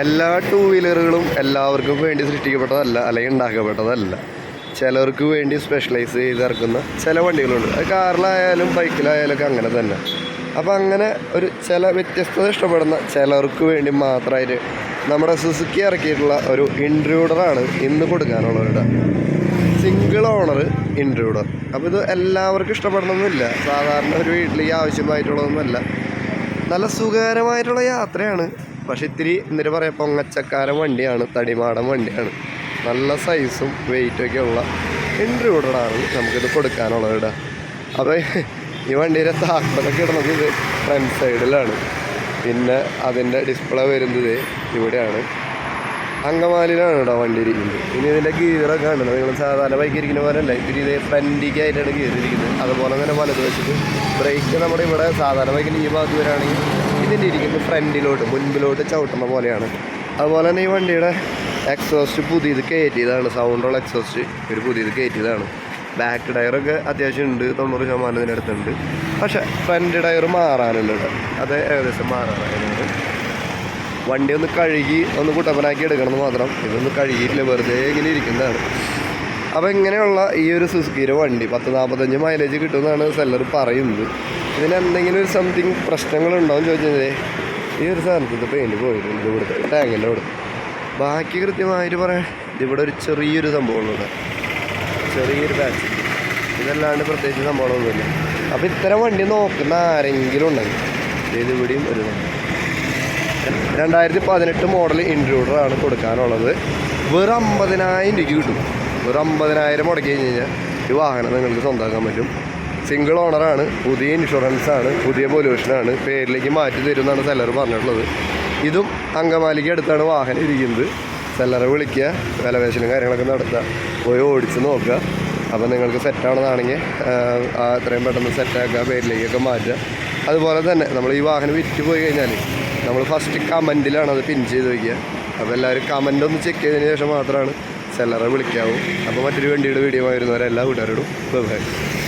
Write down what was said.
എല്ലാ ടൂ വീലറുകളും എല്ലാവർക്കും വേണ്ടി സൃഷ്ടിക്കപ്പെട്ടതല്ല അല്ലെങ്കിൽ ഉണ്ടാക്കപ്പെട്ടതല്ല. ചിലർക്ക് വേണ്ടി സ്പെഷ്യലൈസ് ചെയ്തിറക്കുന്ന ചില വണ്ടികളുണ്ട്. അത് കാറിലായാലും ബൈക്കിലായാലും ഒക്കെ അങ്ങനെ തന്നെ. അപ്പോൾ അങ്ങനെ ഒരു ചില വ്യത്യസ്തത ഇഷ്ടപ്പെടുന്ന ചിലർക്ക് വേണ്ടി മാത്രമായിട്ട് നമ്മുടെ സുസുക്കി ഇറക്കിയിട്ടുള്ള ഒരു ഇൻട്രൂഡറാണ് ഇന്ന് കൊടുക്കാനുള്ളവരുടെ സിംഗിൾ ഓണർ ഇൻട്രൂഡർ അപ്പോൾ ഇത് എല്ലാവർക്കും ഇഷ്ടപ്പെടണമെന്നില്ല സാധാരണ ഒരു വീട്ടിലേക്ക് ആവശ്യമായിട്ടുള്ളതൊന്നുമല്ല. നല്ല സുഖകരമായിട്ടുള്ള യാത്രയാണ് പക്ഷെ ഇത്തിരി എന്നിട്ട് പറയാം പൊങ്ങച്ചക്കാരൻ വണ്ടിയാണ് തടിമാടൻ വണ്ടിയാണ്. നല്ല സൈസും വെയിറ്റും ഒക്കെ ഉള്ള ഇൻട്രൂഡറാണ് നമുക്കിത് കൊടുക്കാനുള്ളത് ഇവിടെ അപ്പോൾ ഈ വണ്ടിയുടെ താക്കോലൊക്കെ ഇടുന്നത് ഇത് ഫ്രണ്ട് സൈഡിലാണ് പിന്നെ അതിന്റെ ഡിസ്പ്ലേ വരുന്നത് ഇവിടെയാണ്. അങ്കമാലിയിലാണ് കേട്ടോ വണ്ടി ഇരിക്കുന്നത്. ഇനി ഇതിന്റെ ഗീറൊക്കെ ആണ് നിങ്ങൾ സാധാരണ ബൈക്ക് ഇരിക്കുന്ന പോലെ അല്ല ഇത്തിരി ഇതേ ഫ്രണ്ടിക്കായിട്ടാണ് ഗിയർ ഇരിക്കുന്നത്. അതുപോലെ തന്നെ വലതുവശത്ത് ബ്രേക്ക് നമ്മുടെ ഇവിടെ സാധാരണ ബൈക്കിന്റെ ഈ ഭാഗത്ത് വരികയാണെങ്കിൽ ഇതിന്റെ ഇരിക്കുന്നത് ഫ്രണ്ടിലോട്ട് മുൻപിലോട്ട് ചവിട്ടുന്ന പോലെയാണ്. അതുപോലെ തന്നെ ഈ വണ്ടിയുടെ എക്സോസ്റ്റ് പുതിയത് കയറ്റിയതാണ്. സൗണ്ടുള്ള എക്സോസ്റ്റ് ഒരു പുതിയത് കയറ്റിയതാണ്. ബാക്ക് ടയറൊക്കെ അത്യാവശ്യം ഉണ്ട് തൊണ്ണൂറ് ശതമാനത്തിന്റെ അടുത്തുണ്ട്. പക്ഷേ ഫ്രണ്ട് ടയർ മാറാനുണ്ട് അത് ഏകദേശം മാറാനായതുകൊണ്ട് വണ്ടി ഒന്ന് കഴുകി ഒന്ന് കുട്ടപ്പനാക്കി എടുക്കണമെന്ന് മാത്രം. ഇതൊന്ന് കഴുകിയിട്ടില്ല വെറുതെ ഇങ്ങനെ ഇരിക്കുന്നതാണ്. അപ്പോൾ ഇങ്ങനെയുള്ള ഈ ഒരു സുസുക്കിയുടെ വണ്ടി പത്ത് നാൽപ്പത്തഞ്ച് മൈലേജ് കിട്ടുമെന്നാണ് സെല്ലർ പറയുന്നത്. ഇതിന് എന്തെങ്കിലും ഒരു സംതിങ് പ്രശ്നങ്ങളുണ്ടോ എന്ന് ചോദിച്ചത് ഈ ഒരു സാധനത്തിൽ പെയിന്റ് പോയിട്ടുണ്ട് ഇവിടുത്തെ ടാങ്കിന്റെ അവിടെ. ബാക്കി കൃത്യമായിട്ട് പറയാൻ ഇവിടെ ഒരു ചെറിയൊരു സംഭവമുണ്ട് ചെറിയൊരു പാച്ച് ഇതല്ലാണ്ട് പ്രത്യേകിച്ച് സംഭവമൊന്നുമില്ല അപ്പോൾ ഇത്തരം വണ്ടി നോക്കുന്ന ആരെങ്കിലും ഉണ്ടെങ്കിൽ ഇത് ഇവിടെയും ഒരു രണ്ടായിരത്തി പതിനെട്ട് മോഡൽ ഇൻട്രൂഡറാണ് കൊടുക്കാനുള്ളത്. വെറും അമ്പതിനായിരം രൂപ കിട്ടും. വെറും അമ്പതിനായിരം മുടക്കി കഴിഞ്ഞ് കഴിഞ്ഞാൽ ഈ വാഹനം നിങ്ങൾക്ക് സ്വന്തമാക്കാൻ പറ്റും. സിംഗിൾ ഓണറാണ് പുതിയ ഇൻഷുറൻസ് ആണ് പുതിയ പൊല്യൂഷനാണ് പേരിലേക്ക് മാറ്റി തരുമെന്നാണ് സെല്ലർ പറഞ്ഞിട്ടുള്ളത്. ഇതും അങ്കമാലിക്ക് അടുത്താണ് വാഹനം ഇരിക്കുന്നത്. സെല്ലറെ വിളിക്കുക വിലപേശലും കാര്യങ്ങളൊക്കെ നടത്തുക പോയി ഓടിച്ച് നോക്കുക. അപ്പോൾ നിങ്ങൾക്ക് സെറ്റാണെന്നാണെങ്കിൽ അത്രയും പെട്ടെന്ന് സെറ്റാക്കുക പേരിലേക്കൊക്കെ മാറ്റുക. അതുപോലെ തന്നെ നമ്മൾ ഈ വാഹനം വിറ്റ് പോയി കഴിഞ്ഞാൽ നമ്മൾ ഫസ്റ്റ് കമന്റിലാണ് അത് പിൻ ചെയ്ത് വയ്ക്കുക അപ്പോൾ എല്ലാവരും കമന്റ് ഒന്ന് ചെക്ക് ചെയ്തതിന് ശേഷം മാത്രമാണ് സെല്ലറെ വിളിക്കാവൂ. അപ്പോൾ മറ്റൊരു വണ്ടിയുടെ വീഡിയോ വരുന്നവരെ എല്ലാ ബൈ